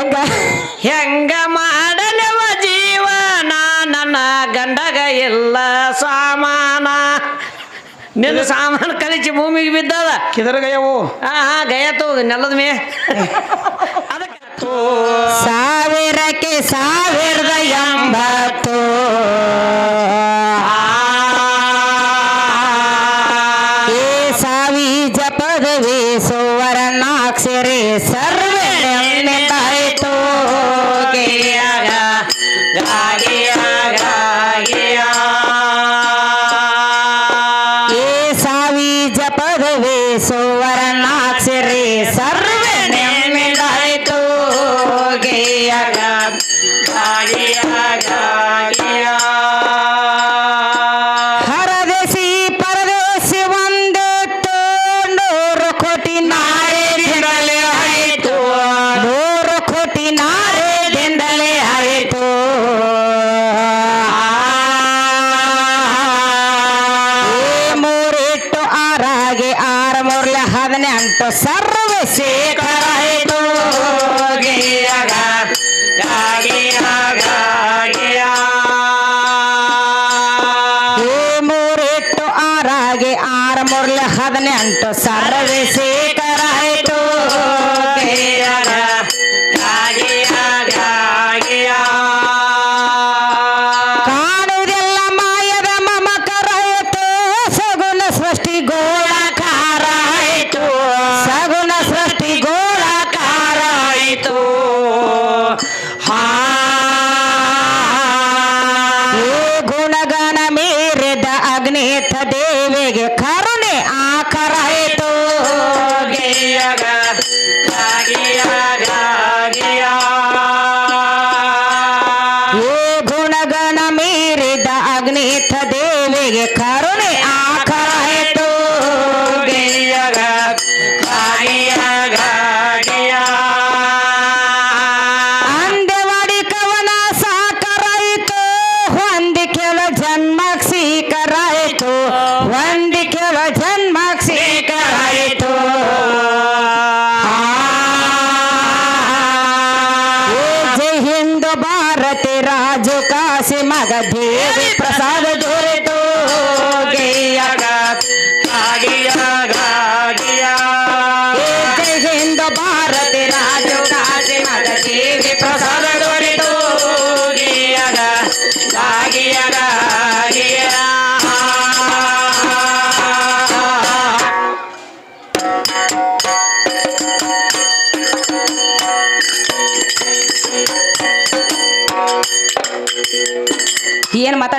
ಹೆಂಗ? ಹೆಂಗ ಮಾಡಲವ ಜೀವನ? ನನ್ನ ಗಂಡಗ ಎಲ್ಲ ಸಾಮಾನ. ನಿನ್ನ ಸಾಮಾನು ಕಲಿಸಿ ಭೂಮಿಗೆ ಬಿದ್ದದ. ಕಿದರಗಯವು ಹಾ ಹಾ ಗಯತು ನೆಲದ ಮೇ. ಅದಕ್ಕೆ ಸಾವಿರಕ್ಕೆ ಸಾವಿರದ ಎಂಬತ್ತು. ಮೂರ್ಲೆ ಅಂಟು ಸರ್ವ ಶೇಖರ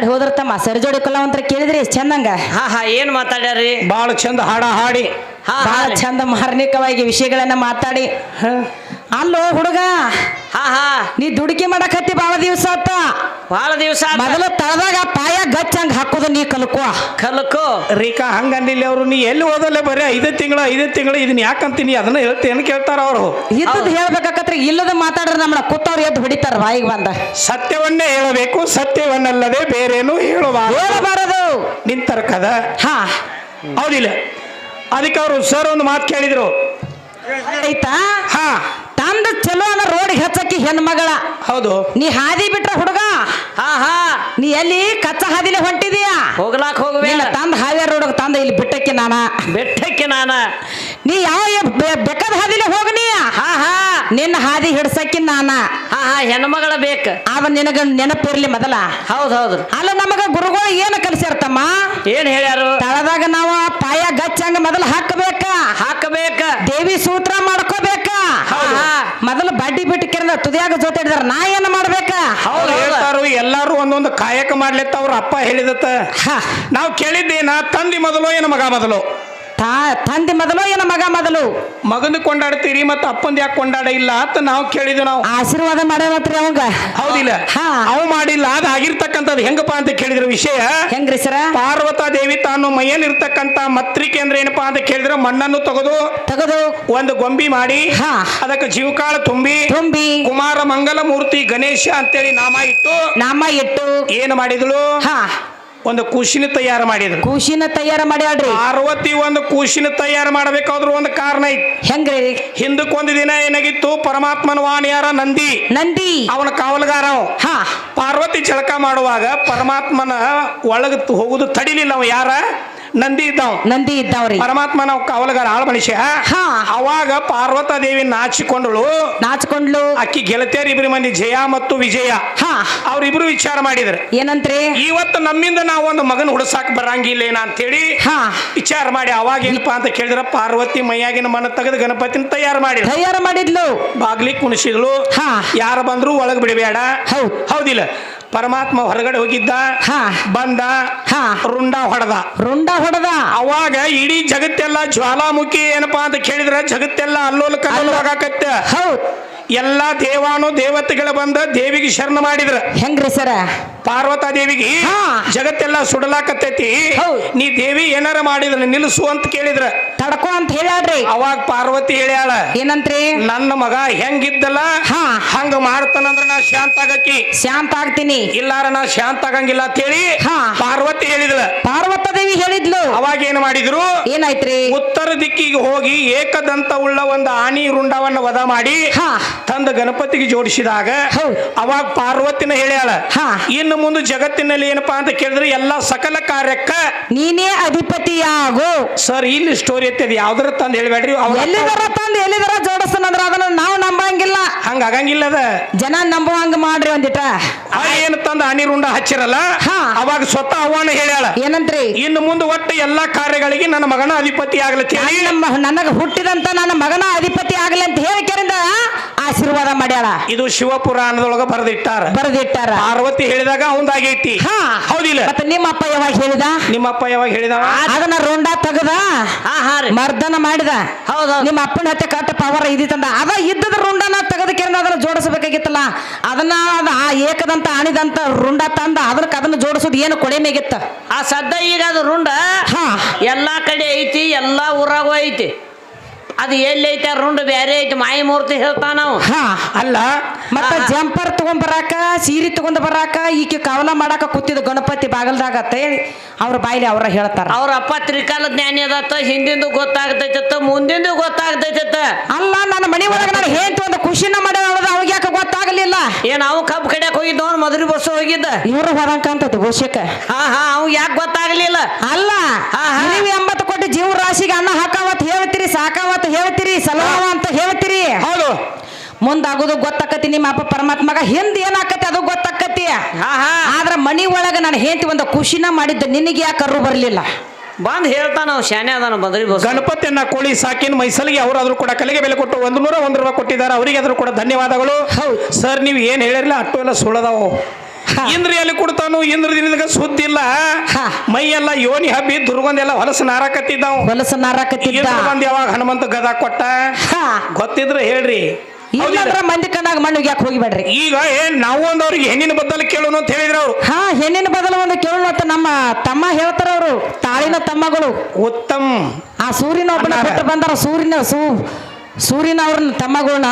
ಏನ್ ತಮ್ಮ ಸರಿ ಸರ್ಜೋಡಿ ಕಲಾವಂತರ ಕೇಳಿದ್ರಿ ಎಷ್ಟ್ ಚಂದಂಗ ಹಾ ಹಾ ಏನ್ ಮಾತಾಡ್ಯಾರಿ ಬಾಳ ಚಂದ ಹಾಡ ಹಾಡಿ. ಹಾ ಬಹಳ ಹಾ ಚಂದ ಮಾರ್ಮಿಕವಾಗಿ ವಿಷಯಗಳನ್ನ ಮಾತಾಡಿ. ಅಲ್ಲೋ ಹುಡುಗ ಹಾ ಹಾ. ನೀ ದುಡುಕಿ ಮಾಡಕತ್ತಿ ಬಾಳ ದಿವಸ ಆತ. ಬಹಳ ದಿವಸ ಮೊದಲು ತಳದಾಗ ಪಾಯ ಗಚ್ಚಂಗ್ ಹಾಕೋದು ನೀ ಕಲ್ಕೋ. ಕಲ್ಕೋ. ರೀಕಾ ಹಂಗಂದಿಲ್ಲ ಅವರು. ನೀ ಎಲ್ಲಿ ಓದಲ್ಲೇ ಬರೀ ಐದು ತಿಂಗಳು ಐದು ತಿಂಗಳು ಇದನ್ನ ಯಾಕಂತೀನಿ ಅದನ್ನ ಹೇಳ್ತೇನೆ ಕೇಳ್ತಾರ ಅವರು? ಇದ್ದದ್ ಹೇಳ್ಬೇಕಾಕತ್ರಿ ಇಲ್ಲದ ಮಾತಾಡ್ರ ನಮ್ಮನ್ನ ಕೂತವ್ರು ಎದ್ದು ಹೊಡಿತಾರ ಬಾಯಿಗೆ ಬಂದ. ಸತ್ಯವನ್ನೇ ಹೇಳಬೇಕು ಸತ್ಯವನ್ನಲ್ಲದೆ ಬೇರೇನು ಹೇಳಬಾರದು. ಹೇಳಬಾರದು. ನಿಂತರ್ಕದ ಹಾ. ಹೌದಿಲ್ಲ. ಅದಕ್ಕೆ ಅವರು ಸರ್ ಒಂದು ಮಾತು ಕೇಳಿದ್ರು. ಆಯ್ತಾ? ಹಾ. ತಂದ ಚಲೋ ಅನ್ನ ರೋಡ್ ಹೆಚ್ಚಕ್ಕಿ ಹೆಣ್ಮಗಳ. ಹೌದು. ನೀ ಹಾದಿ ಬಿಟ್ರ ಹುಡುಗ? ಹಾ ಹಾ. ನೀ ಎಲ್ಲಿ ಕಚ್ಚ ಹಾದಿಲೆ ಹೊಂಟಿದೀಯಾ? ಹೋಗ್ಲಾಕ್ ಹೋಗ್ಬೇಡ ತಂದ ಹಾದಿಯ ರೋಡ್ ತಂದ ಇಲ್ಲಿ ಬಿಟ್ಟಕ್ಕೆ ನಾನ. ಬೆಟ್ಟಕ್ಕೆ ನಾನ. ನೀ ಯಾವ ಬೇಕಾದ ಬೆಕ್ಕದ ಹಾದಿಲೆ ಹೋಗನಿ ಹಾ ಹಾ ನಿನ್ನ ಹಾದಿ ಹಿಡ್ಸಕ್ಕೆ ನಾನ? ಹಾ ಹಾ ಹೆಣ್ಮಗಳ ಬೇಕ. ಅವ ನಿನಗ ನೆನಪಿರ್ಲಿ ಮೊದಲ. ಹೌದ್ ಹೌದು. ಅಲ್ಲ ನಮಗ ಗುರುಗಳು ಏನು ಕಲಿಸಿರ್ತಮ್ಮ ಏನ್ ಹೇಳ್ಯಾರು? ತಳದಾಗ ನಾವು ಪಾಯ ಗಚ್ಚಂಗ ಮೊದಲು ಹಾಕಬೇಕ. ಹಾಕಬೇಕ. ದೇವಿ ಸೂತ್ರ ಮಾಡ್ಕೋಬೇಕ. ಹಾ ಮೊದಲು ಬಡ್ಡಿ ಬಿಟ್ಟು ಕೆರೆದ ತುದಿಯಾಗ ಜೊತೆ ಹಿಡಿದಾರ ನಾ ಏನ್ ಮಾಡ್ಬೇಕ? ಅವ್ರು ಹೌದು ಹೇಳ್ತಾರು ಎಲ್ಲಾರು ಒಂದೊಂದು ಕಾಯಕ ಮಾಡ್ಲಿತ್ತ ಅವ್ರ ಅಪ್ಪ ಹೇಳಿದತ್ತ. ನಾವ್ ನಾವು ಕೇಳಿದ್ದೇನ ತಂದಿ ಮೊದಲು ಏನು ಮಗ ಮೊದಲು? ತಾ- ತಂದೆ ಮೊದಲು ಏನ ಮಗ ಮೊದಲು? ಮಗನ ಕೊಂಡಾಡ್ತೀರಿ ಮತ್ತೆ ಅಪ್ಪಂದ ಯಾಕೆ ಕೊಂಡಾಡ ಇಲ್ಲ ಅಂತ ನಾವು ಕೇಳಿದ್ವಿ ನಾವು. ಆಶೀರ್ವಾದ ಮಾಡ್ರಿ ಅವಂಗ. ಹೌದಿಲ್ಲ. ಹಾ. ಅವ್ ಮಾಡಿಲ್ಲ ಅದ್ ಆಗಿರ್ತಕ್ಕಂಥದ್ದು ಹೆಂಗಪ್ಪ ಅಂತ ಕೇಳಿದ್ರ ವಿಷಯ? ಹೆಂಗ್ರಿ ಸರ? ಪಾರ್ವತ ದೇವಿ ತಾನು ಮೈಯಲ್ಲಿರ್ತಕ್ಕಂಥ ಮತ್ರಿಕೆ ಅಂದ್ರೆ ಏನಪ್ಪಾ ಅಂತ ಕೇಳಿದ್ರೆ ಮಣ್ಣನ್ನು ತೆಗೆದು ತಗದು. ಒಂದು ಗೊಂಬಿ ಮಾಡಿ ಹಾ. ಅದಕ್ಕೆ ಜೀವಕಾಳ ತುಂಬಿ ತುಂಬಿ. ಕುಮಾರ ಮಂಗಲ ಮೂರ್ತಿ ಗಣೇಶ ಅಂತೇಳಿ ನಾಮ ಇಟ್ಟು ನಾಮ ಇಟ್ಟು. ಏನು ಮಾಡಿದಳು ಹಾ. ಒಂದು ಕುಶಿನ ತಯಾರು ಮಾಡಿದ್ರು. ಕೂಸಿನ ತಯಾರ ಮಾಡ್ಯಾಡ್ರಿ ಪಾರ್ವತಿ ಒಂದು ಕುಶಿನ ತಯಾರು ಮಾಡಬೇಕಾದ್ರೂ ಒಂದು ಕಾರಣ ಐತಿ. ಹೆಂಗ್ರಿ? ಹಿಂದಕ್ಕೆ ಒಂದು ದಿನ ಏನಾಗಿತ್ತು? ಪರಮಾತ್ಮನ ವಾಣಿಯಾರ ನಂದಿ. ನಂದಿ. ಅವನ ಕಾವಲುಗಾರ ಅವ. ಹಾ. ಪಾರ್ವತಿ ಜಳಕ ಮಾಡುವಾಗ ಪರಮಾತ್ಮನ ಒಳಗೆ ಹೋಗುದು ತಡಿಲಿಲ್ಲ ಅವ ಯಾರ? ನಂದಿ ಇದ್ದಾವ್. ನಂದಿ ಇದ್ದಾವರಿ. ಪರಮಾತ್ಮ ನಾವು ಕಾವಲಗಾರ ಆಳ್ ಮನುಷ್ಯ. ಹಾ. ಅವಾಗ ಪಾರ್ವತ ದೇವಿ ನಾಚಿಕೊಂಡಳು. ನಾಚ್ಕೊಂಡ್ಲು ಅಕ್ಕಿ ಗೆಳತಿಯರ್ ಇಬ್ರು ಮಂದಿ ಜಯ ಮತ್ತು ವಿಜಯ. ಹಾ. ಅವ್ರಿಬ್ರು ವಿಚಾರ ಮಾಡಿದ್ರು. ಏನಂತ್ರಿ? ಇವತ್ತು ನಮ್ಮಿಂದ ನಾವು ಒಂದು ಮಗನ ಹುಡ್ಸಾಕ್ ಬರಂಗಿಲ್ಲ ಏನ ಅಂತೇಳಿ ಹಾ. ವಿಚಾರ ಮಾಡಿ. ಅವಾಗ ಏನಪ್ಪಾ ಅಂತ ಕೇಳಿದ್ರ ಪಾರ್ವತಿ ಮೈಯಾಗಿನ ಮನ ತೆಗೆದು ಗಣಪತಿನ ತಯಾರು ಮಾಡಿ ತಯಾರು ಮಾಡಿದ್ಲು. ಬಾಗ್ಲಿ ಕುಣಿಸಿದ್ಲು ಹಾ. ಯಾರು ಬಂದ್ರು ಒಳಗ್ ಬಿಡಬೇಡ. ಹೌದ್. ಹೌದಿಲ್ಲ. ಪರಮಾತ್ಮ ಹೊರಗಡೆ ಹೋಗಿದ್ದ ಹಾ. ಬಂದ ಹಾ. ರುಂಡ ಹೊಡೆದ ರುಂಡ ಹೊಡೆದ ಅವಾಗ ಇಡೀ ಜಗತ್ತೆಲ್ಲ ಜ್ವಾಲಾಮುಖಿ ಏನಪ್ಪಾ ಅಂತ ಕೇಳಿದ್ರೆ ಜಗತ್ತೆಲ್ಲ ಅಲ್ಲೋಲ ಕಲ್ಲೋಲ ಹೌದು ಎಲ್ಲಾ ದೇವಾನು ದೇವತೆಗಳು ಬಂದ ದೇವಿಗೆ ಶರಣ ಮಾಡಿದ್ರ ಹೆಂಗ್ರಿ ಸರ ಪಾರ್ವತಾ ದೇವಿಗೆ ಹಾ. ಜಗತ್ತೆಲ್ಲ ಸುಡಲಾಕತ್ತೈತಿ. ನೀ ದೇವಿ ಏನಾರ ಮಾಡಿದ್ರ ನಿಲ್ಲಿಸು ಅಂತ ಕೇಳಿದ್ರ ತಡ್ಕೊ ಅಂತ ಹೇಳ್ಯಾಳ್ರಿ. ಅವಾಗ ಪಾರ್ವತಿ ಹೇಳ್ಯಾಳ ಏನಂತ್ರಿ? ನನ್ನ ಮಗ ಹೆಂಗಿದ್ದಲ್ಲ ಹಾ. ಹಂಗ ಮಾಡ್ತಾನಂದ್ರ ನಾ ಶಾಂತ ಆಗಕ್ಕಿ. ಶಾಂತ ಆಗ್ತೀನಿ. ಇಲ್ಲಾರ ನಾ ಶಾಂತ ಆಗಂಗಿಲ್ಲ ಅಂತ ಹೇಳಿ ಹಾ. ಪಾರ್ವತಿ ಹೇಳಿದ್ಲ ಪಾರ್ವತ ದೇವಿ ಹೇಳಿದ್ಲು. ಅವಾಗ ಏನ್ ಮಾಡಿದ್ರು? ಏನಾಯ್ತ್ರಿ? ಉತ್ತರ ದಿಕ್ಕಿಗೆ ಹೋಗಿ ಏಕದಂತ ಉಳ್ಳ ಒಂದು ಆಣಿ ರುಂಡವನ್ನ ವಧ ಮಾಡಿ ಹಾ. ತಂದ ಗಣಪತಿಗೆ ಜೋಡಿಸಿದಾಗ ಹೌದ್. ಅವಾಗ ಪಾರ್ವತಿನ ಹೇಳ್ಯಾಳ ಹಾ. ಇನ್ನು ಮುಂದೆ ಜಗತ್ತಿನಲ್ಲಿ ಏನಪ್ಪಾ ಅಂತ ಕೇಳಿದ್ರೆ ಎಲ್ಲಾ ಸಕಲ ಕಾರ್ಯಕ್ಕ ನೀನೇ ಅಧಿಪತಿಯಾಗು. ಸರ್ ಇಲ್ಲಿ ಸ್ಟೋರಿ ಐತಿ ಯಾವ್ದಾರ ತಂದು ಹೇಳ್ಬೇಡ್ರಿ. ಅವ್ರ ಎಲ್ಲಿದರ ತಂದು ಎಲ್ಲಿದರ ಜೋಡಿಸ್ತಾನಂದ್ರ ಅದನ್ನ ನಾವು ನಂಬಂಗಿಲ್ಲ. ಹಂಗ ಆಗಂಗಿಲ್ಲ ಅದ. ಜನ ನಂಬುವಂಗ ಮಾಡ್ರಿ ಒಂದಿಟ. ಆ ಏನು ತಂದ ಆನಿ ರುಂಡ ಹಚ್ಚಿರಲ್ಲ? ಹಾ. ಅವಾಗ ಸ್ವತಃ ಅವನ ಹೇಳ್ಯಾಳ. ಏನಂತ್ರಿ? ಇನ್ನು ಮುಂದೆ ಒಟ್ಟು ಎಲ್ಲಾ ಕಾರ್ಯಗಳಿಗೆ ನನ್ನ ಮಗನ ಅಧಿಪತಿ ಆಗ್ಲತ್ತಿ ನಮ್ಮ ನನಗ ಹುಟ್ಟಿದಂತ ನನ್ನ ಮಗನ ಅಧಿಪತಿ ಆಗ್ಲಿ ಅಂತ ಹೇಳಿಕೆರಿಂದ ಆಶೀರ್ವಾದ ಮಾಡ್ಯಾಳ. ಇದು ಶಿವಪುರಾಣದೊಳಗ ಬರೆದಿಟ್ಟಾರ. ಬರೆದಿಟ್ಟಾರ. ಪಾರ್ವತಿ ಹೇಳಿದಾಗ ಅವಂದಾಗೈತಿ. ಹಾ. ಹೌದಿಲ್ಲ? ಮತ್ತೆ ನಿಮ್ಮ ಅಪ್ಪ ಯಾವಾಗ ಹೇಳಿದ? ನಿಮ್ಮಪ್ಪ ಯಾವಾಗ ಹೇಳಿದ ಅದನ್ನ ರುಂಡ ತೆಗದ ಮರ್ದನ ಮಾಡಿದ. ಹೌದು ನಿಮ್ಮ ಅಪ್ಪನ ಹತ್ತೆ ಕಟ್ಟ ಪವರ್ ಇದಿತ್ತಂದ ಅದ ಇದ್ದದ ರುಂಡನ ತೆಗೆದಕ್ಕಿಂದ ಅದನ್ನ ಜೋಡಿಸಬೇಕಾಗಿತ್ತಲ್ಲ. ಅದನ್ನ ಅದ ಆ ಏಕದಂತ ಆಣಿದಂತ ರುಂಡ ತಂದ ಅದಕ್ಕೆ ಅದನ್ನ ಜೋಡಿಸೋದು ಏನು ಕೊಳೆ ಮೇಗಿತ್ತ ಆ ಸದ್ದ ಈಗ ಅದು ರುಂಡ ಹಾ. ಎಲ್ಲಾ ಕಡೆ ಐತಿ ಎಲ್ಲಾ ಊರಾಗೂ ಐತಿ. ಅದು ಎಲ್ಲೈತೆ? ರುಂಡು ಬೇರೆ ಐತೆ ಬ್ಯಾರೆ ಐತಿ ಮಾಯಿ ಮೂರ್ತಿ ಹೇಳ್ತಾನ ನಾವು ಹಾ ಅಲ್ಲ ಮತ್ತೆ. ಜಂಪರ್ ತಗೊಂಡ್ ಬರಾಕ ಸೀರೆ ತಗೊಂಡ್ ಬರಾಕ ಈಕೆ ಕವಲ ಮಾಡಾಕ ಕೂತಿದ ಗಣಪತಿ ಬಾಗಲ್ದಾಗ ಅಂತ ಹೇಳಿ ಅವ್ರ ಬಾಯಿಲಿ ಅವ್ರ ಹೇಳ್ತಾರ. ಅವ್ರ ಅಪ್ಪ ತ್ರಿಕಾಲ ಜ್ಞಾನಿ ಅದತ್ತ ಹಿಂದಿಂದು ಗೊತ್ತಾಗ್ತೈತತ್ತ ಮುಂದಿಂದು ಗೊತ್ತಾಗ್ತೈತತ್ತ ಅಲ್ಲ ನನ್ನ ಮನೆ ಒಳಗ ನಾನು ಹೇಳ್ತು ಒಂದು ಖುಷಿನ ಮಾಡ್ಯಾಳ ಅವಾಗ ಯಾಕೆ ಗೊತ್ತಾಗಲಿಲ್ಲ. ಏನ್ ಅವ್ ಕಬ್ಬು ಕಡಿಯಕ್ ಹೋಗಿದ್ದ ಅವ್ನ ಮದುವೆ ಬಸ್ ಹೋಗಿದ್ದ? ಇವರು ಅಂತ ಘೋಷಕ ಹಾ ಹಾ ಅವ್ ಯಾಕೆ ಗೊತ್ತಾಗ್ಲಿಲ್ಲ? ಅಲ್ಲ. ನೀವು ಎಂಬತ್ತು ಕೋಟಿ ಜೀವ ರಾಶಿಗೆ ಅನ್ನ ಹಾಕಾವತ್ ಹೇಳ್ತೀರಿ ಸಾಕಾವತ್ ಹೇಳ್ತೀರಿ ಸಲಹಾವ ಅಂತ ಹೇಳ್ತೀರಿ. ಹೌದು. ಮುಂದಾಗೋದು ಗೊತ್ತಾಕತಿ ನಿಮ್ಮ ಅಪ್ಪ ಪರಮಾತ್ಮಗ. ಹಿಂದ್ ಏನಾಕತಿ ಅದು ಗೊತ್ತಾಕತಿ. ಆದ್ರ ಮನಿ ಒಳಗ ನಾನು ಹೇಳ್ತಿ ಒಂದು ಖುಷಿನ ಮಾಡಿದ್ದ ನಿನಗೆ ಯಾಕರು ಬರಲಿಲ್ಲ ಬರ್ಲಿಲ್ಲ? ಬಂದ್ ಹೇಳ್ತಾನ ಅವ್ ಶಾನೆ ಅದಾನ ಬಂದ್ರಿ ಬಸ್. ಗಣಪತಿಯನ್ನ ಕೋಳಿ ಸಾಕಿನ ಮೈಸಲಿಗೆ ಅವರಾದ್ರೂ ಕೂಡ ಕಲೆಗೆ ಬೆಲೆ ಕೊಟ್ಟು ಒಂದು ನೂರ ಒಂದು ರೂಪಾಯಿ ಕೊಟ್ಟಿದ್ದಾರೆ ಅವರಿಗೆ ಆದ್ರೂ ಕೂಡ ಧನ್ಯವಾದಗಳು. ಸರ್ ನೀವು ಏನ್ ಹೇಳಿರಲಿಲ್ಲ ಅಟ್ಟು ಎಲ್ಲ ಸುಳ್ಳದಾವು. ಇಂದ್ರ ಎಲ್ಲಿ ಕೊಡ್ತಾನು ಇಂದ್ರ ದಿನದಾಗ ಸುದ್ದಿ ಇಲ್ಲ ಮೈ ಎಲ್ಲ ಯೋನಿ ಹಬ್ಬಿ ದುರ್ಗಂದೆಲ್ಲ ಹೊಲಸು ನಾರಾಕತ್ತಿದ್ದಾವ. ಹೊಲಸು ನಾರಾಕತ್ತಿದ್ದ. ಬಂದ್ ಯಾವಾಗ ಹನುಮಂತ ಗದಾ ಕೊಟ್ಟ? ಗೊತ್ತಿದ್ರೆ ಹೇಳ್ರಿ. ಇಲ್ಲಂದ್ರ ಮಂದಿ ಕಣ್ಣಾಗ ಮಣ್ಣು ಯಾಕೆ ಹೋಗಿಬೇಡ್ರಿ. ಈಗ ಏನ್ ನಾವು ಒಂದು ಅವ್ರಿಗೆ ಹೆಣ್ಣಿನ ಬದಲು ಕೇಳೋಣ ಅಂತ ಹೇಳಿದ್ರು ಅವ್ರು. ಹಾ ಹೆಣ್ಣಿನ ಬದಲು ಒಂದು ಕೇಳೋಣ ಅಂತ ನಮ್ಮ ತಮ್ಮ ಹೇಳ್ತಾರ ಅವರು ತಾಳಿನ ತಮ್ಮಗಳು. ಉತ್ತಮ್. ಆ ಸೂರ್ಯನ ಒಬ್ಬನ. ಬಿಟ್ಟು ಬಂದಾರ ಸೂರ್ಯನ ಸೂ ಸೂರ್ಯನ ಅವ್ರನ್ನ ತಮ್ಮಗಳನ್ನ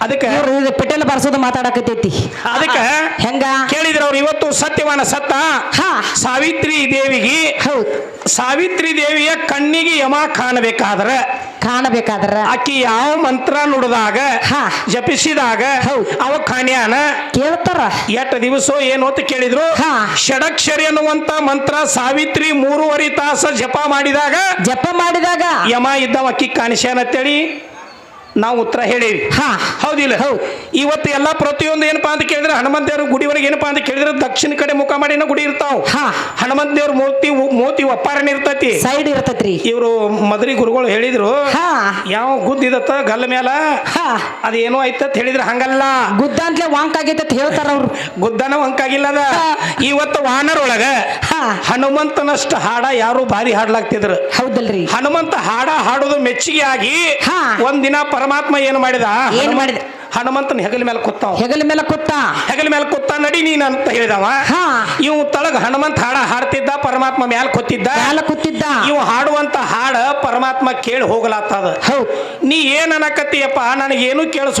ಅದಕ್ಕೆ ಇದು ಪೆಟ್ರೋಲ್ ಬರ್ಸೋದು ಮಾತಾಡಕತ್ತೈತಿ. ಅದಕ್ಕೆ ಹೆಂಗ? ಕೇಳಿದ್ರು ಅವ್ರು ಇವತ್ತು ಸತ್ಯವಾನ ಸತ್ತ. ಹಾ. ಸಾವಿತ್ರಿ ದೇವಿಗೆ ಹೌದು. ಸಾವಿತ್ರಿ ದೇವಿಯ ಕಣ್ಣಿಗೆ ಯಮ ಕಾಣಬೇಕಾದ್ರೆ ಕಾಣಬೇಕಾದ್ರ? ಆಕಿ ಯಾವ ಮಂತ್ರ ನುಡಿದಾಗ ಹಾ. ಜಪಿಸಿದಾಗ ಹೌದ್. ಅವ ಕಾಣ್ಯಾನ? ಕೇಳ್ತಾರ. ಎಟ್ ದಿವಸ ಏನು ಅಂತ ಕೇಳಿದ್ರು. ಹಾ. ಷಡಕ್ಷರಿ ಅನ್ನುವಂತ ಮಂತ್ರ ಸಾವಿತ್ರಿ ಮೂರುವರೆ ತಾಸ ಜಪ ಮಾಡಿದಾಗ ಜಪ ಮಾಡಿದಾಗ ಯಮ ಇದ್ದವ ಅಕ್ಕಿ ಕಾಣಿಸ್ಯಾನ ಅಂತೇಳಿ. ನಾವು ಉತ್ತರ ಹೇಳೇವಿ. ಹಾ. ಹೌದಿಲ್ಲ ಹೌದು. ಇವತ್ತು ಎಲ್ಲ ಪ್ರತಿಯೊಂದು ಏನಪ್ಪಾ ಅಂತ ಕೇಳಿದ್ರೆ ಹನುಮಂತ ದೇವರ ಗುಡಿವರೆಗೆ ಏನಪ್ಪಾ ಅಂತ ಕೇಳಿದ್ರೆ ದಕ್ಷಿಣ ಕಡೆ ಮುಖ ಮಾಡಿನ ಗುಡಿ ಇರ್ತಾವ. ಹಾ. ಹನುಮಂತ ದೇವ್ರ ಮೂರ್ತಿ ಮೂರ್ತಿ ಒಪ್ಪಾರನ ಇರ್ತೈತಿ. ಸೈಡ್ ಇರ್ತೈತ್ರಿ. ಇವರು ಮದ್ರಿ ಗುರುಗಳು ಹೇಳಿದ್ರು ಹಾ. ಯಾವ ಗುದ್ದಿದತ್ತ ಗಲ್ಲ ಮ್ಯಾಲ? ಹಾ. ಅದೇನೋ ಐತತ್ ಹೇಳಿದ್ರೆ ಹಂಗಲ್ಲ. ಗುದ್ದ ಅಂತಲೇ ವಾಂಕ್ ಆಗೈತೆ ಅಂತ ಹೇಳ್ತಾರ ಅವ್ರು. ಗುದ್ದನ ಆಗಿಲ್ಲ ಅದ. ಇವತ್ತು ವಾನರೊಳಗ ಹಾ. ಹನುಮಂತನಷ್ಟ ಹಾಡ ಯಾರು ಭಾರಿ ಹಾಡ್ಲಾಗ್ತಿದ್ರು. ಹೌದಲ್ರಿ. ಹನುಮಂತ ಹಾಡ ಹಾಡೋದು ಮೆಚ್ಚುಗೆ ಆಗಿ ಹಾ. ಒಂದಿನ ಪರಮಾತ್ಮ ಏನು ಮಾಡಿದ? ಏನ್ ಮಾಡಿದ? ಹನುಮಂತನ ಹೆಗಲ ಮೇಲೆ ಕೂತ. ಹೆಗಲ ಮೇಲೆ ಕೂತ. ಹೆಗಲ ಮೇಲೆ ಕೂತ ನಡಿ ನೀನ್ ಅಂತ ಹೇಳಿದವ. ಹಾ. ಇವ್ ತಳಗ ಹನುಮಂತ ಹಾಡ ಹಾಡ್ತಿದ್ದ ಪರಮಾತ್ಮ ಮ್ಯಾಲ ಕೂತಿದ್ದ. ಮ್ಯಾಲ ಕೂತಿದ್ದ. ಇವ್ ಹಾಡುವಂತ ಹಾಡ ಪರಮಾತ್ಮ ಕೇಳಿ ಹೋಗಲಾತದ. ಹೌದ್. ನೀ ಏನ್ ಅನ್ನಕತ್ತಿಯಪ್ಪ ನನಗೇನು ಏನು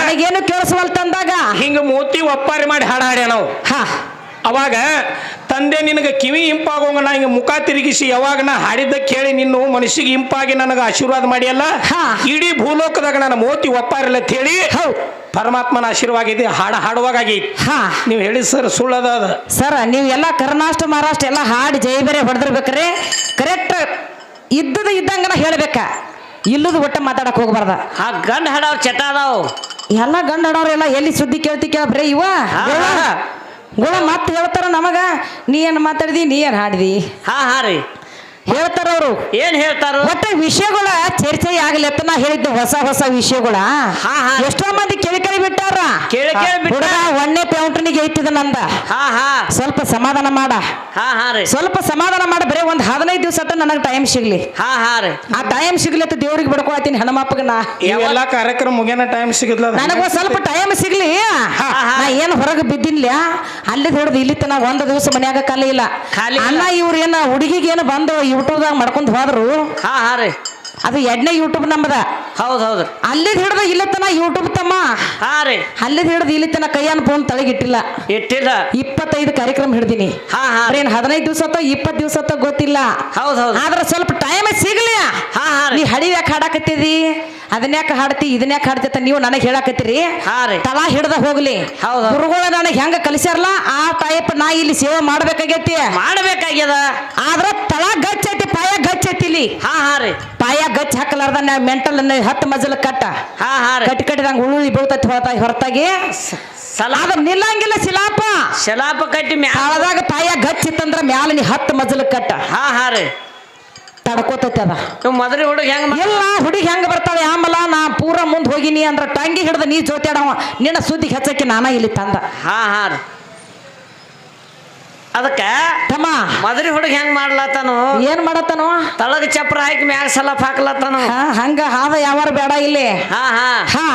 ನನಗೇನು ಕೇಳಿಸವಲ್ತಂದಾಗ ಹಿಂಗ ಮೂತಿ ಒಪ್ಪಾರಿ ಮಾಡಿ ಹಾಡ ಹಾಡ್ಯ ನಾವು ಹಾ. ಅವಾಗ ತಂದೆ ನಿನಗೆ ಕಿವಿ ಇಂಪಾಗೋಂಗ ನಾ ಹಿಂಗೆ ಮುಖ ತಿರುಗಿಸಿ ಯಾವಾಗ ನಾ ಹಾಡಿದ್ದ ಕೇಳಿ ನಿನ್ನು ಮನಸ್ಸಿಗೆ ಇಂಪಾಗಿ ನನಗೆ ಆಶೀರ್ವಾದ ಮಾಡಿಯಲ್ಲ? ಹಾ. ಇಡೀ ಭೂಲೋಕದಾಗ ನನ್ನ ಮೋತಿ ಒಪ್ಪಾರಿಲ್ಲ ಅಂತ ಹೇಳಿ ಹೌದ್. ಪರಮಾತ್ಮನ ಆಶೀರ್ವಾದ ಇದೆ ಹಾಡ ಹಾಡುವಾಗ ಆಗೈತಿ. ಹಾ. ನೀವು ಹೇಳಿ ಸರ್ ಸುಳ್ಳದ ಅದು. ಸರ್ ನೀವು ಎಲ್ಲ ಕರ್ನಾಟಕ ಮಹಾರಾಷ್ಟ್ರ ಎಲ್ಲ ಹಾಡು ಜೈ ಬೇರೆ ಹೊಡೆದಿರ್ಬೇಕ್ರಿ. ಕರೆಕ್ಟ್ ಇದ್ದದ ಇದ್ದಂಗನ ಹೇಳ್ಬೇಕ. ಇಲ್ಲದ ಒಟ್ಟ ಮಾತಾಡಕ್ ಹೋಗ್ಬಾರ್ದ. ಆ ಗಂಡ ಹಾಡೋರು ಚಟ ಅದಾವು. ಎಲ್ಲ ಗಂಡ ಹಡೋರೆಲ್ಲ ಎಲ್ಲಿ ಸುದ್ದಿ ಕೇಳ್ತಿ ಕೇಳ್ಬ್ರೆ ಇವ? ಗುಳ ಮತ್ತೆ ಹೇಳ್ತಾರ ನಮಗ. ನೀ ಏನ್ ಮಾತಾಡಿದಿ ನೀ ಏನ್ ಹಾಡಿದಿ? ಹಾ ಹಾ ರೀ. ಹೇಳ್ತಾರ ಅವರು ಏನ್ ಹೇಳ್ತಾರ? ಒಟ್ಟ ವಿಷಯಗಳ ಚರ್ಚೆ ಆಗಲಿ ಅಂತ ನಾ ಹೇಳಿದ್ದು ಹೊಸ ಹೊಸ ವಿಷಯಗಳ. ಹಾ, ಹಾ. ಎಷ್ಟೋ ಮಂದಿ ಕೇಳಿ ಕೇಳಿ ಬಿಟ್ಟಾರ. ಕೇಳಿ ಕೇಳಿ ಬಿಟ್ಟ ಹುಡುಗ ಒಣ್ಣೆ ಪೌಂಟನಿಗೆ ಐತಿದ ನಂದ. ಹಾ ಹಾ. ಸ್ವಲ್ಪ ಸಮಾಧಾನ ಮಾಡ. ಹಾ ಹಾ ರೀ. ಸ್ವಲ್ಪ ಸಮಾಧಾನ ಮಾಡ ಬರೀ ಒಂದ್ ಹದಿನೈದು ದಿವಸ ನನಗೆ ಟೈಮ್ ಸಿಗ್ಲಿ. ಹಾ ಹಾ ರೀ. ಆ ಟೈಮ್ ಸಿಗ್ಲಿ ಅಂತ ದೇವ್ರಿಗೆ ಬಿಡ್ಕೊಳತೀನಿ ಹನುಮಪ್ಪಗ ನಾ. ಇವೆಲ್ಲ ಕಾರ್ಯಕ್ರಮ ಮುಗಿಯನ ಟೈಮ್ ಸಿಗಲ್ಲ ನನಗ ಸ್ವಲ್ಪ ಟೈಮ್ ಸಿಗ್ಲಿ. ನಾ ಏನ್ ಹೊರಗೆ ಬಿದ್ದಿಲ್ಲ ಅಲ್ಲಿ ಹೊಡೆದು ಇಲ್ಲಿ ತನ ಒಂದ್ ದಿವಸ ಮನ್ಯಾಗ ಕಲಿ ಇಲ್ಲ. ಅಣ್ಣ ಇವ್ರ ಏನ ಹುಡುಗಿಗೆ ಏನು ಬಂದು ಯೂಟ್ಯೂಬ್ದಾಗ ಮಾಡ್ಕೊಂಡು ಹೋದ್ರು. ಹಾ ಹಾ ರೀ. ಅದು ಎಡ್ನೇ ಯೂಟ್ಯೂಬ್ ನಮ್ಮದ ಹೌದು ಹೌದು. ಅಲ್ಲಿದ್ ಹಿಡ್ದು ಇಲ್ಲತನ ಯೂಟ್ಯೂಬ್ ತಮ್ಮ. ಹಾ ರೀ. ಅಲ್ಲಿದ್ ಹಿಡ್ದು ಇಲ್ಲಿ ತನ ಕೈಯನ್ನ ಫೋನ್ ತಳಗಿಟ್ಟಿಲ್ಲ. ಇಟ್ಟಿಲ್ಲ. ಇಪ್ಪತ್ತೈದು ಕಾರ್ಯಕ್ರಮ ಹಿಡ್ದೀನಿ. ಹಾ ಹಾ. ರೀ ಏನ್ ಹದಿನೈದು ದಿವಸ ಅಥವಾ ಇಪ್ಪತ್ತು ದಿವಸ ಅಥವಾ ಗೊತ್ತಿಲ್ಲ. ಹೌದು ಹೌದು. ಆದ್ರೆ ಸ್ವಲ್ಪ ಟೈಮ್ ಸಿಗ್ಲಿ. ಹಾ ಹಾ ನೀ ಹಳಿ ಯಾಕೆ ಹಾಡಾಕತ್ತಿದಿ? ಅದನ್ಯಾಕ ಹಾಡ್ತಿ? ಇದನ್ಯಾಕ ಹಾಡ್ತಿ? ನೀವು ನನಗೆ ಹೇಳಾಕತ್ತೀರಿ. ಹಾ ರೀ. ತಲಾ ಹಿಡ್ದ ಹೋಗ್ಲಿ. ಹೌದು. ಗುರುಗಳ ನನಗೆ ಹೆಂಗ ಕಲಿಸ್ಯಾರಲ್ಲ ಆ ಟೈಪ್ ನಾ ಇಲ್ಲಿ ಸೇವೆ ಮಾಡ್ಬೇಕಾಗೈತಿ. ಮಾಡ್ಬೇಕಾಗ್ಯದ. ಆದ್ರ ತಲಾ ಗಚ್ಚ ಪಾಯ ಗಚ್ಚ ಐತಿ ಇಲ್ಲಿ ಹಾ ಹಾ ರೀ. ಪಾಯ ಗಚ್ಚ ಹಾಕಲಾರ್ದ ನಾ ಮೆಂಟಲ್ ಹತ್ತು ಮಜಲ್ ಕಟ್ಟ. ಹಾ ಹಾ ರೀ. ಕಟ್ಟಿ ಕಟ್ಟಿದಂಗ ಉಳುಳಿ ಬೀಳ್ತೈತಿ ಹೊರತಾಗಿ. ಹೊರತಾಗಿ ಸಲಾದ ನಿಲ್ಲಂಗಿಲ್ಲ ಶಿಲಾಪ. ಶಲಾಪ ಕಟ್ಟಿ ಮ್ಯಾಲದಾಗ ಪಾಯ ಗಚ್ಚ ಇತ್ತಂದ್ರ ಮ್ಯಾಲ ನೀ ಹತ್ತು ಮಜಲ್ ಕಟ್ಟ. ಹಾ ಹಾ ರೀ. ತಡ್ಕೋತೈತಿ ಅದ. ಮದ್ರಿ ಹುಡುಗ ಹೆಂಗ್ ಮಾ- ಇಲ್ಲ ಹುಡುಗಿ ಹೆಂಗ ಬರ್ತಾಳೆ? ಆಮಲ ನಾ ಪೂರ ಮುಂದೆ ಹೋಗಿನಿ ಅಂದ್ರ ಟಂಗಿ ಹಿಡ್ದ ನೀ ಜೋತ್ಯಾಡವ ನಿನ್ನ ಸುದ್ದಿ ಹೆಚ್ಚಕ್ಕೆ ನಾನ ಇಲ್ಲಿ ತಂದ. ಹಾ ಹಾ ರೀ. ಅದಕ್ಕ ತಮ್ಮ ಮದ್ರಿ ಹುಡುಗ ಹೆಂಗ್ ಮಾಡ್ಲತ್ತಾನು? ಏನ್ ಮಾಡತ್ತಾನು? ತಳಗ ಚಪ್ರ ಹಾಕಿ ಮ್ಯಾಗ ಸಲಪ್ ಹಾಕ್ಲತ್ತಾನು? ಹಂಗ ಹಾದ ಯಾವಾರ ಬೇಡ ಇಲ್ಲಿ. ಹಾ ಹಾ. ಹಾ.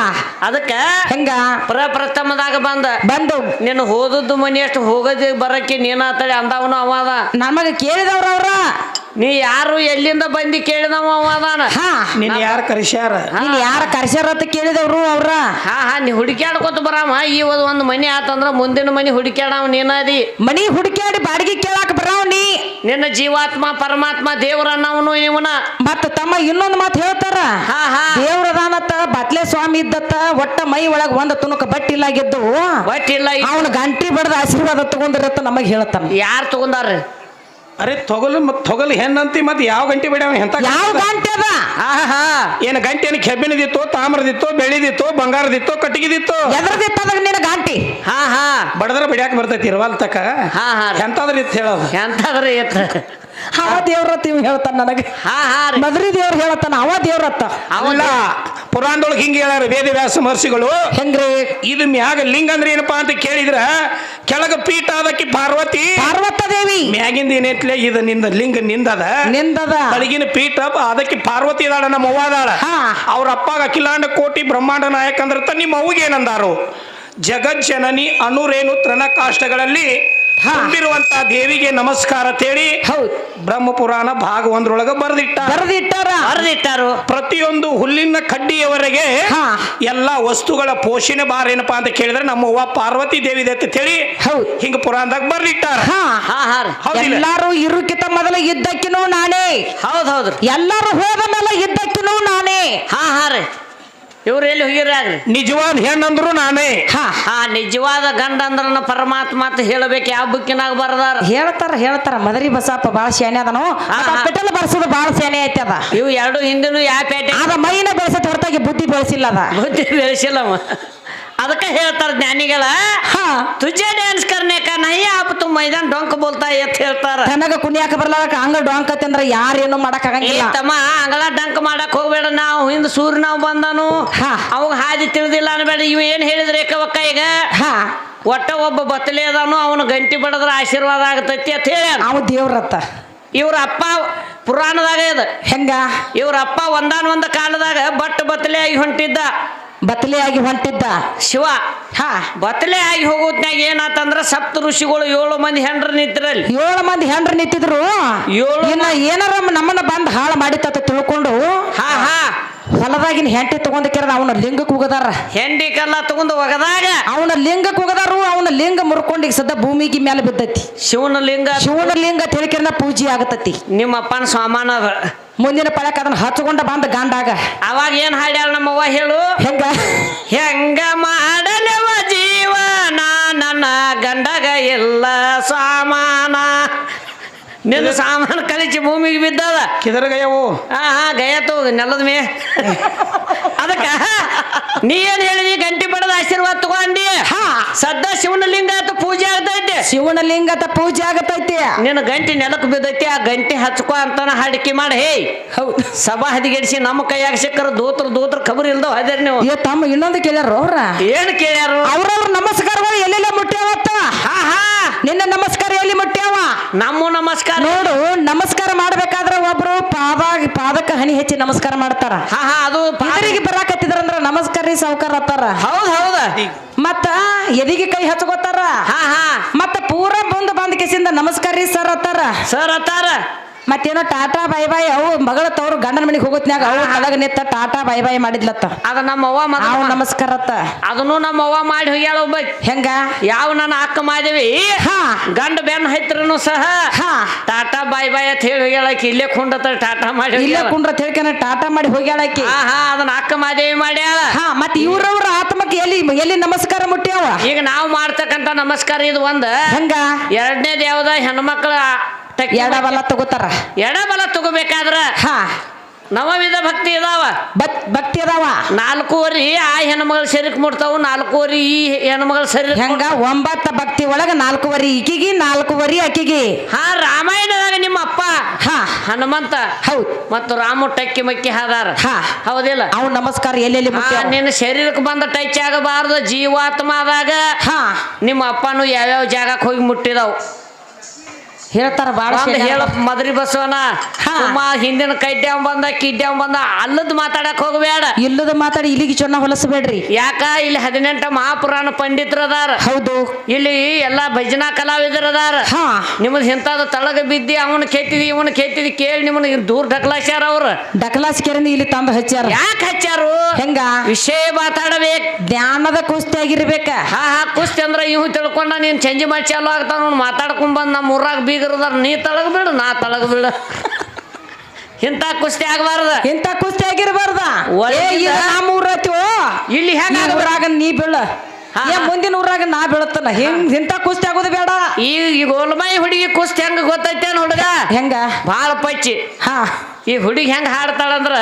ಅದಕ್ಕ ಹೆಂಗ? ಪ್ರಪ್ರಥಮದಾಗ ಬಂದ. ಬಂದು. ನೀನು ಹೋದದ್ದು ಮನಿ ಅಷ್ಟು ಹೋಗೋದಿ ಬರಕ್ಕೆ ನೀನಾತಳಿ ಅಂದವನು ಅವ ಅದ. ನಮಗ ಕೇಳಿದವ್ರ ಅವ್ರ. ನೀ ಯಾರು ಎಲ್ಲಿಂದ ಬಂದಿ ಕೇಳಿದವ ಅದಾನ ಹಾ ನಿನ್ ಯಾರು ಕರ್ಸ್ಯಾರ? ನೀನ್ ಯಾರ ಕರ್ಸ್ಯಾರ ಅಂತ ಕೇಳಿದವ್ರು ಅವ್ರ? ಹಾ ಹಾ ನೀ ಹುಡುಕ್ಯಾಡ್ಕೊತ ಬರಾಮ. ಈ ಒಂದ್ ಒಂದು ಮನೆ ಆತಂದ್ರ ಮುಂದಿನ ಮನಿ ಹುಡುಕ್ಯಾಡವ ನೀನದಿ. ಮನಿ ಹುಡುಕ್ಯಾಡಿ ಬಾಡಿಗೆ ಕೇಳಾಕ ಬರಾವ್ ನೀ? ನಿನ್ನ ಜೀವಾತ್ಮ ಪರಮಾತ್ಮ ದೇವ್ರನ್ನವನು ಇವನ. ಮತ್ತ ತಮ್ಮ ಇನ್ನೊಂದ್ ಮಾತು ಹೇಳ್ತಾರ? ಹಾ ಹಾ. ದೇವ್ರದಾನತ್ತ ಬತ್ಲೆ ಸ್ವಾಮಿ ಇದ್ದತ್ತ ಒಟ್ಟ ಮೈ ಒಳಗ ಬಟ್ಟಿ ತುಣುಕ ಬಟ್ಟಿ ಒಟ್ಟಿಲ್ಲ ಅವನು ಗಂಟಿ ಬಡದ ಆಶೀರ್ವಾದ ತಗೊಂಡಿರತ್ತ ನಮಗ್ ಹೇಳ್ತಾನ. ಯಾರು ತಗೊಂಡಾರ ಅರೆ ತೊಗಲು ಮತ್ ತೊಗಲು ಹೆಣ್ಣಂತಿ ಮತ್ತೆ ಯಾವ ಗಂಟೆ ಬಿಡ್ಯಾವ ಎಂತ ಯಾವ ಗಂಟೆ ಅದ? ಹಾ ಹಾ ಏನು ಗಂಟೆ ಏನು ಕೆಬ್ಬಿನದಿತ್ತು ತಾಮ್ರದಿತ್ತು ಬೆಳಿದಿತ್ತು ಬಂಗಾರದಿತ್ತು ಕಟ್ಟಿಗೆದಿತ್ತು? ಎದ್ರದಿತ್ತದಾಗ ನಿನ್ನ ಗಂಟಿ? ಹಾ ಹಾ. ಬಡದ್ರ ಬಿಡ್ಯಾಕ ಬರ್ತೈತಿ ಇರುವಲ್ ತಕ. ಹಾ ಹಾ. ರೀ. ಎಂತಾದ್ರ ಇತ್ತು ಹೇಳೋದು. ಎಂತಾದ್ರೆ ಇತ್ತು. ಅವ ದೇವ್ರತ್ತ ಇವ್ ಹೇಳ್ತಾನ ನನಗೆ. ಹಾ ಹಾ ಮದ್ರಿ ದೇವ್ರ ಹೇಳತ್ತಾನ ಅವ ದೇವ್ರತ್ತ. ಅಲ್ಲ ಪುರಾಣದೊಳಗೆ ಹಿಂಗೆ ಹೇಳ್ಯಾರ ವೇದ ವ್ಯಾಸ ಮಹರ್ಷಿಗಳು? ಹೆಂಗ್ರಿ? ಇದು ಮ್ಯಾಗ ಲಿಂಗ ಅಂದ್ರೆ ಏನಪ್ಪಾ ಅಂತ ಕೇಳಿದ್ರ ಕೆಳಗ ಪೀಠ ಅದಕ್ಕೆ ಪಾರ್ವತಿ. ಪಾರ್ವತ ದೇವಿ. ಮ್ಯಾಗಿಂದ ಏನೈತ್ಲೆ ಇದು ನಿಂದ ಲಿಂಗ ನಿಂದದ. ನಿಂದದ. ಅಳಗಿನ ಪೀಠ ಅದಕ್ಕೆ ಪಾರ್ವತಿ ಇದಾಳ ನಮ್ಮ ಅವ್ವ ಅದಾಳ. ಅವ್ರ ಅಪ್ಪಾಗ ಅಖಿಲಾಂಡ ಕೋಟಿ ಬ್ರಹ್ಮಾಂಡ ನಾಯಕ ಅಂದ್ರೆ ನಿಮ್ಮ ಅವ್ಗೆ ಏನಂದಾರು? ಜಗಜ್ಜನನಿ ಅನುರೇನು ತ್ರಣಕಾಷ್ಟಗಳಲ್ಲಿ. ತುಂಬಿರುವಂತ ದೇವಿಗೆ ನಮಸ್ಕಾರ ತೇಳಿ ಬ್ರಹ್ಮ ಪುರಾಣ ಭಾಗ ಒಂದ್ರೊಳಗ ಬರೆದಿಟ್ಟ. ಬರೆದಿಟ್ಟಾರ? ಬರೆದಿಟ್ಟಾರು. ಪ್ರತಿಯೊಂದು ಹುಲ್ಲಿನ ಕಡ್ಡಿಯವರೆಗೆ ಹಾ. ಎಲ್ಲಾ ವಸ್ತುಗಳ ಪೋಷಣೆ ಬಾರ ಏನಪ್ಪಾ ಅಂತ ಕೇಳಿದ್ರೆ ನಮ್ಮ ಅವ್ವ ಪಾರ್ವತಿ ದೇವಿ ಇದೆ ಅಂತ ಹೇಳಿ ಹೌದು. ಹಿಂಗ ಪುರಾಣದಾಗ ಬರ್ದಿಟ್ಟಾರ. ಎಲ್ಲಾರು ಇರುಕಿತ ಮೊದಲ ಇದ್ದಕ್ಕಿನೂ ನಾನೇ. ಹೌದ್ ಹೌದ್ರಿ ಎಲ್ಲಾರು ಹೋದ ಮೇಲೆ ಇದ್ದಕ್ಕಿನೂ ನಾನೇ. ಹಾ ಹಾ ರೀ. ಇವ್ರು ಎಲ್ಲಿ ಹೋಗಿರಾಗ್ರಿ ನಿಜವಾದ ಹೆಣ್ಣಂದ್ರು ನಾನೇ. ಹಾ ಹಾ ನಿಜವಾದ ಗಂಡ ಅಂದ್ರ ಪರಮಾತ್ಮ ಅಂತ ಹೇಳಬೇಕು. ಯಾವ ಬುಕ್ಕಿನಾಗ ಬರ್ದಾರ? ಹೇಳ್ತಾರ ಹೇಳ್ತಾರ. ಮದರಿ ಬಸಪ್ಪ ಬಾಳ ಸೇನೆ ಅದನು. ಪೆಟಲ್ ಬರ್ಸೋದು ಬಾಳ ಸೇನೆ ಐತಿ ಅದ. ಇವು ಎರಡು ಹಿಂದಿನೂ ಯಾವ ಪೇಟೆ? ಅದ ಮೈನ ಬೆಳೆಸತ್ ಹೊರತಾಗಿ ಬುದ್ಧಿ ಬೆಳೆಸಿಲ್ಲ ಅದ. ಬುದ್ಧಿ ಬೆಳೆಸಿಲ್ಲ ಅದಕ್ಕೆ ಹೇಳ್ತಾರ ಜ್ಞಾನಿಗಳ ಹಾ. ತುಜೆ ಡ್ಯಾನ್ಸ್ ಕರ್ನೇಕ ತು ಮೈದಾನ್ ಡೊಂಕ ಬೋಲ್ತಾ ಎತ್ ಹೇಳ್ತಾರ. ತನಗ ಕುಣಿಯಾಕ ಬರ್ಲಾಕ ಹಂಗ ಡೊಂಕ ತಂದ್ರ ಯಾರೇನು ಮಾಡಕ್ ಆಗಂಗಿಲ್ಲ. ತಮ್ಮ ಅಂಗಳ ಡಂಕ ಮಾಡಕ್ ಹೋಗ್ಬೇಡ ನಾವು. ಹಿಂದ ಸೂರ್ಯ ನಾವು ಬಂದನು. ಹಾ. ಅವಾಗ ಹಾದಿ ತಿಳಿದಿಲ್ಲ ಅನ್ಬೇಡ. ಇವ ಏನ್ ಹೇಳಿದ್ರೆ ಕವಕ್ಕ ಈಗ? ಹಾ. ಒಟ್ಟ ಒಬ್ಬ ಬತ್ತಲೆ ಅದಾನು ಅವನು ಗಂಟಿ ಬಡದ್ರ ಆಶೀರ್ವಾದ ಆಗತೈತಿ ಅಂತ ಹೇಳ ಅವ ದೇವ್ರತ್ತ. ಇವ್ರ ಅಪ್ಪ ಪುರಾಣದಾಗ ಇದೆ. ಹೆಂಗ? ಇವ್ರ ಅಪ್ಪ ಒಂದಾನ ಒಂದ ಕಾಲದಾಗ ಬಟ್ ಬತ್ತಲೆ ಆಗಿ ಹೊಂಟಿದ್ದ. ಬತ್ತಲೆ ಆಗಿ ಹೊಂಟಿದ್ದ. ಶಿವ ಹಾ. ಬತ್ತಲೆ ಆಗಿ ಹೋಗೋದ್ನಾಗ ಏನಾತಂದ್ರ ಸಪ್ತ ಋಷಿಗಳು ಏಳು ಮಂದಿ ಹೆಂಡ್ರ ನಿಂತಿರಲ್. ಏಳು ಮಂದಿ ಹೆಂಡ್ರ ನಿಂತಿದ್ರು. ಏಳು ಇನ್ನ ಏನಾರ ನಮ್ಮನ್ನ ಬಂದ್ ಹಾಳು ಮಾಡಿತ್ತ ತಿಳ್ಕೊಂಡು ಹಾ ಹಾ. ಹೊಲದಾಗಿನ ಹೆಂಡಿ ತಗೊಂಡಿಕ್ಕೆ ಅವನ ಲಿಂಗಕ್ಕೆ ಹೋಗದಾರ. ಹೆಂಡಿ ಕಲ್ಲ ತಗೊಂಡು ಹೋಗದಾಗ ಅವನ ಲಿಂಗಕ್ಕೆ ಹೋಗದಾರು ಅವನ ಲಿಂಗ ಮುರ್ಕೊಂಡು ಈಗ ಸದ್ದ ಭೂಮಿಗೆ ಮೇಲೆ ಬಿದ್ದತಿ. ಶಿವನ ಲಿಂಗ ಶಿವನ ಲಿಂಗ ತಿಳ್ಕಿರ ಪೂಜೆ ಆಗತತಿ. ನಿಮ್ಮಪ್ಪನ ಸಾಮಾನ ಅದ. ಮುಂದಿನ ಪಳಕ ಅದನ್ನ ಹಚ್ಕೊಂಡ ಬಂದ ಗಂಡಾಗ. ಅವಾಗ ಏನ್ ಹಾಡ್ಯಾಳ ನಮ್ಮವ್ವ ಹೇಳು? ಹೆಂಗ? ಹೆಂಗ ಮಾಡಲವ ಜೀವನ ನನ್ನ ಗಂಡಗ ಎಲ್ಲ ಸಾಮಾನ. ನಿನ್ನ ಸಾಮಾನು ಕಲಿಸಿ ಭೂಮಿಗೆ ಬಿದ್ದದ. ಕಿದರಗಯವು ಹಾ ಹಾ ಗಯತು ನೆಲದ ಮೇ. ಅದಕ್ಕ ನೀ ಏನ್ ಹೇಳಿದಿ? ಗಂಟಿ ಬಡದ ಆಶೀರ್ವಾದ ತಗೊಂಡಿ ಹಾ. ಸದ್ದ ಶಿವನ ಲಿಂಗ ಆತು ಪೂಜೆ ಆಗ್ತೈತಿ ಶಿವನ ಲಿಂಗದ ಪೂಜೆ ಆಗತೈತಿ. ನಿನ್ನ ಗಂಟಿ ನೆಲಕ್ಕೆ ಬಿದ್ದೈತಿ ಆ ಗಂಟಿ ಹಚ್ಕೋ ಅಂತಾನ ಹಾಡಿಕೆ ಮಾಡಿ ಹೇ. ಹೌದು. ಸಭಾ ಹದಿಗೆಡಿಸಿ ನಮ್ಮ ಕೈಯಾಗ ಸಿಕ್ಕರ ದೂತ್ರ ದೂತ್ರ ಖಬರ್ ಇಲ್ದ ಹದಿರಿ ನೀವು. ಏ ತಮ್ಮ ಇನ್ನೊಂದು ಕೇಳ್ಯಾರ ಅವ್ರ? ಏನ್ ಕೇಳ್ಯಾರ? ಅವ್ರವ್ರ ನಮಸ್ಕಾರಗಳು ಎಲ್ಲೆಲ್ಲ ಮುಟ್ಟ್ಯಾವತ್ತ ಹಾ ಹಾ. ನಿನ್ನ ನಮಸ್ಕಾರ ಎಲ್ಲಿ ಮುಟ್ಟ್ಯಾವ ನಮ್ಮ ನಮಸ್ಕಾರ. ನೋಡು ನಮಸ್ಕಾರ ಮಾಡ್ಬೇಕಾದ್ರೆ ಒಬ್ರು ಪಾದ ಪಾದಕ್ಕೆ ಹನಿ ಹೆಚ್ಚಿ ನಮಸ್ಕಾರ ಮಾಡ್ತಾರ. ಹಾ ಹಾ ಅದು ಪಾದರಿಗೆ ಬರಾಕತ್ತಿದ್ರಂದ್ರ ನಮಸ್ಕಾರ ರೀ ಸಾವ್ಕಾರ ಅತ್ತಾರ ಹೌದ್ ಹೌದ. ಮತ್ತ ಎದಿಗೆ ಕೈ ಹಚ್ಕೋತಾರ ಹಾ ಹಾ. ಮತ್ತ ಪೂರ ಬಂದ್ ಬಂದ್ ಕೆಸಿಂದ ನಮಸ್ಕಾರ ರೀ ಸರ್ ಅತ್ತಾರ. ಸರ್ ಅತ್ತಾರ. ಮತ್ತೇನೋ ಟಾಟಾ ಬೈ ಬಾಯ್ ಅವು ಮಗಳ ತವ್ರು ಗಂಡನ ಮನೆಗೆ ಹೋಗೋತ್ನ್ಯಾಗ ಅವಳು ತಳಗ ನಿತ್ತ ಟಾಟಾ ಬೈ ಬಾಯ್ ಮಾಡಿದ್ಲತ್ತ. ಅದ ನಮ್ಮ ಅವ್ವ ಅವ್ ನಮಸ್ಕಾರತ್ತ. ನಮಸ್ಕಾರ ಅದನ್ನು ನಮ್ಮ ಅವ್ವ ಮಾಡಿ ಹೋಗ್ಯಾಳ ಒಬ್ಬ ಹೆಂಗ? ಯಾವ ನನ್ನ ಅಕ್ಕ ಮಾದೇವಿ ಹಾ. ಗಂಡ ಬೆನ್ ಹೈತ್ರನು ಸಹ. ಹಾ. ಟಾಟಾ ಬಾಯ್ ಬಾಯ್ ಅಂತ ಹೇಳಿ ಹೋಗ್ಯಾಳಕಿ ಇಲ್ಲೇ ಕುಂಡತ ಟಾಟಾ ಮಾಡಿ ಇಲ್ಲೇ. ಕುಂಡ್ರ ತಿಳ್ಕೊಂಡ ಟಾಟಾ ಮಾಡಿ ಹೋಗ್ಯಾಳಕಿ ಹಾ ಹಾ ಅದನ್ನ ಅಕ್ಕ ಮಾದೇವಿ ಮಾಡ್ಯಾಳ. ಹಾ ಮತ್ ಇವ್ರವ್ರ ಆತ್ಮಕ್ಕೆ ಎಲ್ಲಿ ಎಲ್ಲಿ ನಮಸ್ಕಾರ ಮುಟ್ಟ್ಯಾವ ಈಗ ನಾವು ಮಾಡ್ತಕ್ಕಂತ ನಮಸ್ಕಾರ ಇದು ಒಂದ್. ಹೆಂಗ? ಎರಡನೇದು ಯಾವ್ದ ಹೆಣ್ಮಕ್ಳ ಟಕ್ಕಿ ಎಡಬಲ ತಗೋತಾರ ಎಡಬಲ ತಗೋಬೇಕಾದ್ರ ಹಾ. ನವವಿಧ ಭಕ್ತಿ ಇದಾವ. ಭಕ್ತಿ ಅದಾವ ನಾಲ್ಕೂವರಿ ಆ ಹೆಣ್ಮಗಳ ಶರೀರಕ್ಕೆ ಮುಟ್ತಾವು ನಾಲ್ಕೂವರಿ ಈ ಹೆಣ್ಮಗಳ ಶರೀರ ಹೆಂಗ? ಒಂಬತ್ತ ಭಕ್ತಿ ಒಳಗ ನಾಲ್ಕುವರಿ ಈಕಿಗಿ ನಾಲ್ಕೂವರಿ ಆಕಿಗಿ. ಹಾ ರಾಮಾಯಣದಾಗ ನಿಮ್ಮ ಅಪ್ಪ ಹಾ. ಹನುಮಂತ ಹೌದು. ಮತ್ತು ರಾಮು ಟಕ್ಕಿ ಮಕ್ಕಿ ಹಾದಾರ. ಹಾ. ಹೌದಿಲ್ಲ? ಅವ್ ನಮಸ್ಕಾರ ಎಲ್ಲೆಲ್ಲಿ ನಿನ್ನ ಶರೀರಕ್ಕೆ ಬಂದ ಟಚ್ ಆಗಬಾರ್ದು ಜೀವಾತ್ಮದಾಗ ಹಾ. ನಿಮ್ಮ ಅಪ್ಪನು ಯಾವ್ಯಾವ ಜಾಗಕ್ಕೆ ಹೋಗಿ ಮುಟ್ಟಿದಾವ್? ಹೇಳ್ತಾರ ಬಾಳ. ಹೇಳ ಮದ್ರಿ ಬಸವನ. ಸುಮ್ಮ ಹಿಂದಿನ ಕಡ್ಡ್ಯಾವ ಬಂದ ಕಿಡ್ಯಾವ ಬಂದ ಅಲ್ಲದ್ ಮಾತಾಡಕ್ ಹೋಗಬೇಡ ಇಲ್ಲದ ಮಾತಾಡಿ ಇಲ್ಲಿಗೆ ಚೊನ್ನ ಹೊಲಸಬೇಡ್ರಿ. ಯಾಕ ಇಲ್ಲಿ ಹದಿನೆಂಟ ಮಹಾಪುರಾಣ ಪಂಡಿತರ ಅದಾರ ಹೌದು. ಇಲ್ಲಿ ಎಲ್ಲಾ ಭಜನಾ ಕಲಾವಿದರ ಅದಾರ ಹಾ. ನಿಮ್ಮದು ಇಂಥದ್ದು ತಳಗ ಬಿದ್ದಿ ಅವನ್ ಕೆತ್ತಿದಿ ಇವನ್ ಕೆತ್ತಿದಿ ಕೇಳಿ ನಿಮ್ಮನ್ನ ದೂರ ಅವ್ರ. ಅವ್ರು ಕೇರಿಂದ ಇಲ್ಲಿ ತಂದು ಹಚ್ಚಾರ ಯಾಕೆ ಹಚ್ಚಾರು ಹೆಂಗ? ವಿಷಯ ಮಾತಾಡಬೇಕು. ಜ್ಞಾನದ ಕುಸ್ತಿ ಆಗಿರ್ಬೇಕ. ಹಾ ಹಾ ಕುಸ್ತಿ ಅಂದ್ರ ಇವ್ ತಿಳ್ಕೊಂಡ ನೀನ್ ಚಂಜಿ ಮಾಡಿ ಚಾಲು ಆಗ್ತಾವ ನೋಡ್ ಮಾತಾಡ್ಕೊಂಡ್ ಬಂದ್ ನಮ್ಮ ಊರಾಗ ಬೀಗರದಾರ ನೀ ತಳಗಬೇಡ ಬಿಡು ನಾ ತಳಗಬೇಡ. ಬಿಡು ಇಂಥ ಕುಸ್ತಿ ಆಗಬಾರ್ದ? ಇಂಥ ಕುಸ್ತಿ ಆಗಿರ್ಬಾರ್ದ? ನಮ್ಮ ಇಲ್ಲಿ ಹೆಂಗ ಊರಾಗ ನೀ ಬೀಳ. ಏ ಮುಂದಿನ ಊರಾಗ ನಾ ಬೀಳತ್ತನ. ಹಿಂಗ್ ಇಂಥ ಕುಸ್ತಿ ಆಗೋದು ಬೇಡ. ಈ ಈ ಗೋಲ್ಮಾಯಿ ಹುಡುಗಿ ಕುಸ್ತಿ ಹೆಂಗ ಗೊತ್ತೈತೇನ್ ಹುಡುಗ? ಹೆಂಗ? ಭಾಳ ಪಚ್ಚಿ. ಹಾ. ಈ ಹುಡುಗಿ ಹೆಂಗ ಹಾಡ್ತಾಳಂದ್ರ?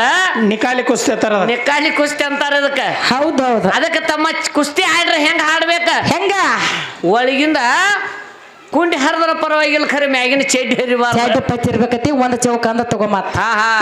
ನಿಕಾಲಿ ಕುಸ್ತಿ ಅಂತಾರ ನಿಕಾಲಿ ಕುಸ್ತಿ ಅಂತಾರ ಅದಕ್ಕೆ ಹೌದು ಹೌದು ಅದಕ್ಕೆ ತಮ್ಮ ಕುಸ್ತಿ ಹಾಡ್ರೆ ಹೆಂಗ ಹಾಡ್ಬೇಕ? ಹೆಂಗ? ಒಳಗಿಂದ ಕುಂಡಿ ಹರಿದ್ರ ಪರವಾಗಿಲ್ಲ ಖರೆ ಮ್ಯಾಗಿನ ಚೆಡ್ ಹರಿಬಾರ್ದು. ಚಾಟಿ ಪಚ್ಚಿರ್ಬೇಕತಿ ಒಂದ್ ಚೌಕ ಅಂದ ತಗೊಂಬತ್. ಹಾ ಹಾ.